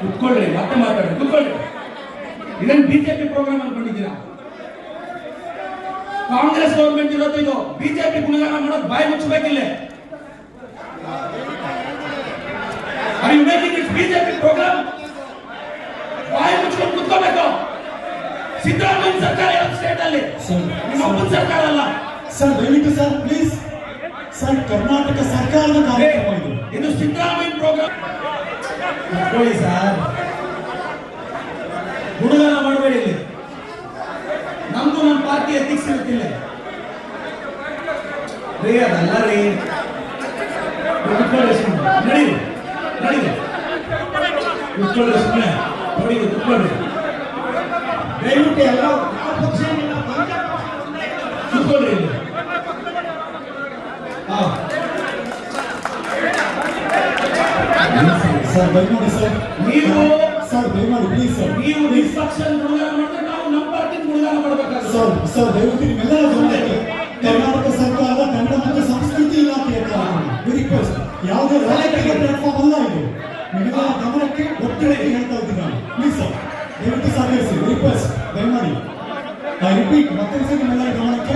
ಕುತ್ಕೊಳ್ಳಿ ಮತ್ತೆ ಮಾತಾಡಿ ಕುತ್ಕೊಳ್ಳ್ರಿ. ಇದನ್ನ ಬಿಜೆಪಿ ಪ್ರೋಗ್ರಾಮ್ ಅನ್ಕೊಂಡಿದ್ದೀರಾ ಕಾಂಗ್ರೆಸ್ ಗೌರ್ಮೆಂಟ್ ಇರೋದು ಇದು. ಬಿಜೆಪಿ ಗುಣಗಾನ ಮಾಡೋದ್ ಬಾಯಿ ಮುಚ್ಚಬೇಕಿಲ್ಲ are you making BJP programme ಬಾಯಿ ಮುಚ್ಕೊಂಡು ಕುತ್ಕೋಬೇಕು. ಸಿದ್ದರಾಮಯ್ಯ ಸರ್ಕಾರ ಇರೋದು ಸ್ಟೇಟ್ ಅಲ್ಲಿ. ನಿಮ್ಮ ಸರ್ಕಾರ ಅಲ್ಲ. ಸರ್ ದಯವಿಟ್ಟು ಸರ್ ಪ್ಲೀಸ್ ಸರ್ ಕರ್ನಾಟಕ ಸರ್ಕಾರದ ಕಾರ್ಯಕ್ರಮ ಇದು. ಇದು ಸಿದ್ದರಾಮಯ್ಯ ಪ್ರೋಗ್ರಾಮ್ ಕುತ್ಕೊಳ್ಳಿ ಸರ್ ಗುಣಗಾನ ಮಾಡಬೇಡಿ ಇಲ್ಲಿ ನಮ್ದು ನಮ್ಮ ಪಾರ್ಟಿ ಎಥಿಕ್ಸ್ ಇರುತ್ತಿಲ್ಲ ರೀ ಅದಲ್ಲ ರೀ ನೀವು ಕುತ್ಕೊಳ್ಳಿ ಸುಮ್ಮನೆ ನಡೀರಿ ನಡೀರಿ ಕುತ್ಕೊಳ್ಳಿ ಸುಮ್ಮನೆ ನೋಡಿ ಕುತ್ಕೊಳ್ಳಿ ದಯವಿಟ್ಟು ಎಲ್ಲ ಯಾವ ಪಕ್ಷ ಏನಿಲ್ಲ, ಪಂಚ ಪಕ್ಷ ಕುತ್ಕೊಳ್ಳಿ ಇಲ್ಲಿ ಹಾ ಸರ್ ದಯಮಾಡಿ ಸರ್. ನೀವು- ಸರ್ ದಯಮಾಡಿ ಪ್ಲೀಸ್ ಸರ್. ನೀವು ಇನ್ಸ್ಟ್ರಕ್ಷನ್ ಗುಣಗಾನ ಮಾಡಿದ್ರೆ ನಾವು ನಮ್ಮ ಪಾರ್ಟಿ ಗುಣಗಾನ ಮಾಡಬೇಕಾಗುತ್ತೆ. ಸರ್ ಸರ್ ದಯವಿಟ್ಟು ನಿಮ್ಮೆಲ್ಲರ ಗಮನಕ್ಕೆ ಕರ್ನಾಟಕ ಸರ್ಕಾರದ ಕನ್ನಡ ಮತ್ತು ಸಂಸ್ಕೃತಿ ಇಲಾಖೆಯ ರಿಕ್ವೆಸ್ಟ್ ಯಾವುದೇ ರಾಜಕೀಯ ಪ್ಲಾಟ್ಫಾರ್ಮ್ ಅಲ್ಲ ಇದು. ನಿಮ್ಮೆಲ್ಲರ ಗಮನಕ್ಕೆ ಒತ್ತಡಕ್ಕೆ ಹೇಳ್ತಾ ಇದ್ದೀನಿ ನಾನು. Please sir. ದಯವಿಟ್ಟು ಸಹಕರಿಸಿ. ರಿಕ್ವೆಸ್ಟ್ ದಯಮಾಡಿ ಐ ರಿಪೀಟ್ ಮತ್ತೆ ನಿಮ್ಮೆಲ್ಲರ ಗಮನಕ್ಕೆ.